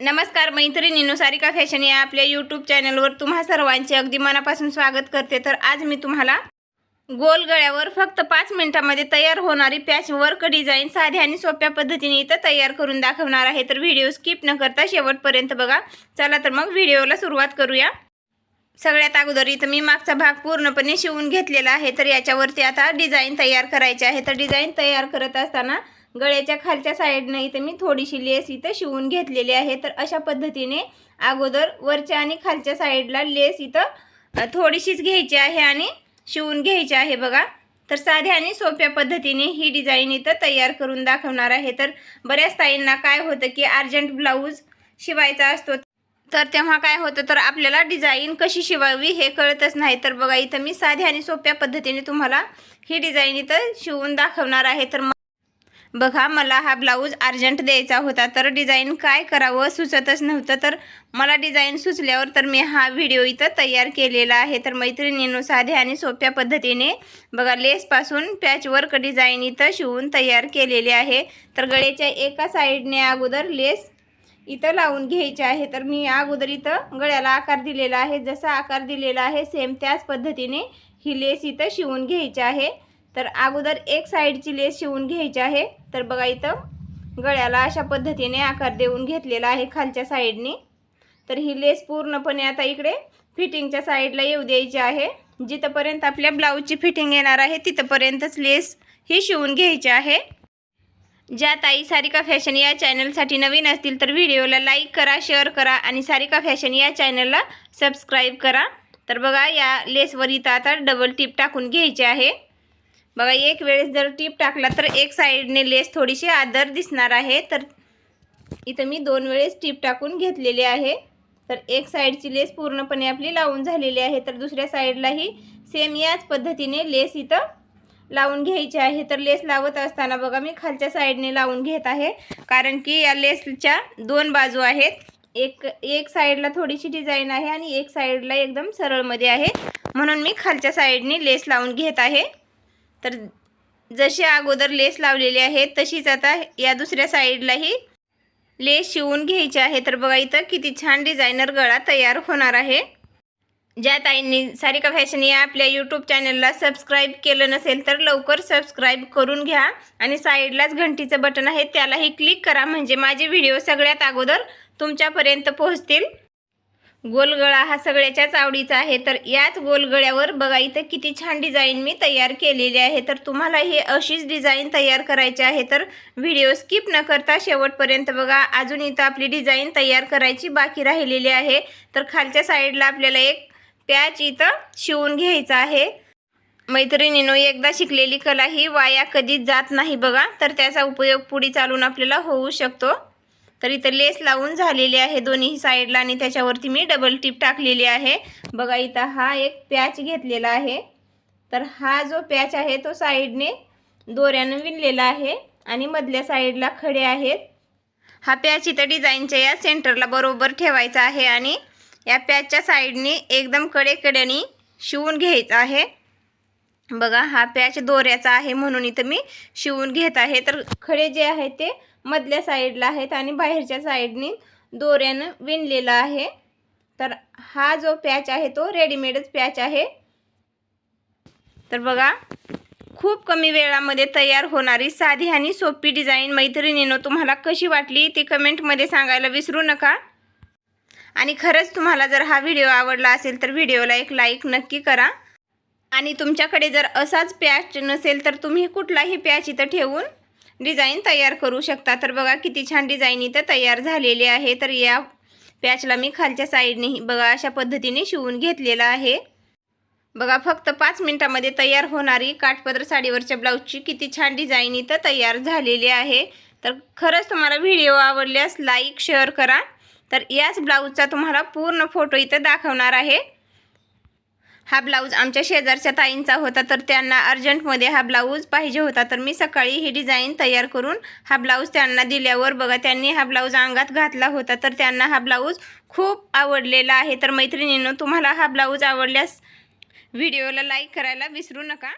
नमस्कार मैत्रिणींनो सारिका फॅशन या आपल्या यूट्यूब चॅनलवर तुम्हा सर्वांचे अगदी मनापासून स्वागत करते. तर आज मी तुम्हाला गोल गळ्यावर फक्त पाच मिनिटामध्ये तयार होणारी पॅच वर्क डिझाईन साध्या आणि सोप्या पद्धतीने इथं तयार करून दाखवणार आहे. तर व्हिडिओ स्किप न करता शेवटपर्यंत बघा. चला तर मग व्हिडिओला सुरुवात करूया. सगळ्यात अगोदर इथं मी मागचा भाग पूर्णपणे शिवून घेतलेला आहे. तर याच्यावरती आता डिझाईन तयार करायचे आहे. तर डिझाईन तयार करत असताना गळ्याच्या खालच्या साईडनं इथं मी थोडीशी लेस इथं शिवून घेतलेली आहे. तर अशा पद्धतीने अगोदर वरच्या आणि खालच्या साईडला लेस इथं थोडीशीच घ्यायची आहे आणि शिवून घ्यायची आहे बघा. तर साध्या आणि सोप्या पद्धतीने ही डिझाईन इथं तयार करून दाखवणार आहे. तर बऱ्याच ताईंना काय होतं की अर्जंट ब्लाऊज शिवायचा असतो. तर तेव्हा काय होतं तर आपल्याला डिझाईन कशी शिवावी हे कळतच नाही. तर बघा इथं मी साध्या आणि सोप्या पद्धतीने तुम्हाला ही डिझाईन इथं शिवून दाखवणार आहे. तर बघा मला हा ब्लाऊज अर्जंट द्यायचा होता तर डिझाईन काय करावं सुचतच नव्हतं. तर मला डिझाईन सुचल्यावर तर मी हा व्हिडिओ इथं तयार केलेला आहे. तर मैत्रिणींनो साध्या आणि सोप्या पद्धतीने बघा लेसपासून पॅचवर्क डिझाईन इथं शिवून तयार केलेले आहे. तर गळ्याच्या एका साईडने अगोदर लेस इथं लावून घ्यायचे आहे. तर मी अगोदर इथं गळ्याला आकार दिलेला आहे. जसा आकार दिलेला आहे सेम त्याच पद्धतीने ही लेस इथं शिवून घ्यायची आहे. तर अगोदर एक साईडची लेस शिवून घ्यायची आहे. तर बघा इथं गळ्याला अशा पद्धतीने आकार देऊन घेतलेला आहे खालच्या साईडने. तर ही लेस पूर्णपणे आता इकडे फिटिंगच्या साईडला येऊ द्यायची आहे. जिथंपर्यंत आपल्या ब्लाऊजची फिटिंग येणार आहे तिथंपर्यंतच लेस ही शिवून घ्यायची आहे. ज्या ताई सारिका फॅशन या चॅनलसाठी नवीन असतील तर व्हिडिओला लाईक करा शेअर करा आणि सारिका फॅशन या चॅनलला सबस्क्राईब करा. तर बघा या लेसवर इथं आता डबल टीप टाकून घ्यायची आहे. बघा एक वेळेस जर टीप टाकला तर एक साईडने लेस थोडीशी आदर दिसणार आहे. तर इथं मी दोन वेळेस टीप टाकून घेतलेली आहे. तर एक साईडची लेस पूर्णपणे आपली लावून झालेली आहे. तर दुसऱ्या साईडलाही सेम याच पद्धतीने लेस इथं लावून घ्यायची आहे. तर लेस लावत असताना बघा मी खालच्या साईडने लावून घेत आहे. कारण की या लेसच्या दोन बाजू आहेत. एक एक साईडला थोडीशी डिझाईन आहे आणि एक साईडला एकदम सरळमध्ये आहे. म्हणून मी खालच्या साईडने लेस लावून घेत आहे. तर जशी अगोदर लेस लावलेली आहे तशीच आता या दुसऱ्या साईडलाही लेस शिवून घ्यायची आहे. तर बघा इथं किती छान डिझायनर गळा तयार होणार आहे. ज्या ताईंनी सारिका फॅशन या आपल्या यूट्यूब चॅनलला सबस्क्राईब केलं नसेल तर लवकर सबस्क्राईब करून घ्या. आणि साईडलाच घंटीचं बटन आहे त्यालाही क्लिक करा. म्हणजे माझे व्हिडिओ सगळ्यात अगोदर तुमच्यापर्यंत पोहोचतील. गोलगळा हा सगळ्याच्याच आवडीचा आहे. तर याच गोलगळ्यावर बघा इथं किती छान डिझाईन मी तयार केलेली आहे. तर तुम्हाला हे अशीच डिझाईन तयार करायची आहे. तर व्हिडिओ स्किप न करता शेवटपर्यंत बघा अजून इथं आपली डिझाईन तयार करायची बाकी राहिलेली आहे. तर खालच्या साईडला आपल्याला एक पॅच इथं शिवून घ्यायचा आहे. मैत्रिणीनो एकदा शिकलेली कला ही वाया कधीच जात नाही बघा. तर त्याचा उपयोग पुढे चालून आपल्याला होऊ शकतो. तर इथं लेस लावून झालेली आहे दोन्ही साईडला आणि त्याच्यावरती मी डबल टिप टाकलेली आहे. बघा इथं हा एक पॅच घेतलेला आहे. तर हा जो पॅच आहे तो साईडने दोऱ्यानं विणलेला आहे आणि मधल्या साईडला खडे आहेत. हा पॅच इथं डिझाईनच्या या सेंटरला बरोबर ठेवायचा आहे आणि या पॅचच्या साईडने एकदम कडेकड्याने शिवून घ्यायचा आहे. बघा हा पॅच दोऱ्याचा आहे म्हणून इथं मी शिवून घेत आहे. तर खडे जे आहेत ते मधल्या साईडला आहेत आणि बाहेरच्या साईडने दोऱ्यानं विणलेला आहे. तर हा जो पॅच आहे तो रेडीमेडच पॅच आहे. तर बघा खूप कमी वेळामध्ये तयार होणारी साधी आणि सोपी डिझाईन मैत्रिणीनं तुम्हाला कशी वाटली ती कमेंटमध्ये सांगायला विसरू नका. आणि खरंच तुम्हाला जर हा व्हिडिओ आवडला असेल तर व्हिडिओला एक लाईक नक्की करा. आणि तुमच्याकडे जर असाच पॅच नसेल तर तुम्ही कुठलाही पॅच इथं ठेवून डिझाईन तयार करू शकता. तर बघा किती छान डिझाईन इथं तयार झालेली आहे. तर या पॅचला मी खालच्या साईडने बघा अशा पद्धतीने शिवून घेतलेला आहे. बघा फक्त पाच मिनिटामध्ये तयार होणारी काठपदर साडीवरच्या ब्लाऊजची किती छान डिझाईन इथं तयार झालेली आहे. तर खरंच तुम्हाला व्हिडिओ आवडल्यास लाईक शेअर करा. तर याच ब्लाऊजचा तुम्हाला पूर्ण फोटो इथं दाखवणार आहे. हा ब्लाऊज आमच्या शेजारच्या ताईंचा होता तर त्यांना अर्जंटमध्ये हा ब्लाऊज पाहिजे होता. तर मी सकाळी ही डिझाईन तयार करून हा ब्लाऊज त्यांना दिल्यावर बघा त्यांनी हा ब्लाऊज अंगात घातला होता. तर त्यांना हा ब्लाऊज खूप आवडलेला आहे. तर मैत्रिणींनो तुम्हाला हा ब्लाऊज आवडल्यास व्हिडिओला लाईक करायला विसरू नका.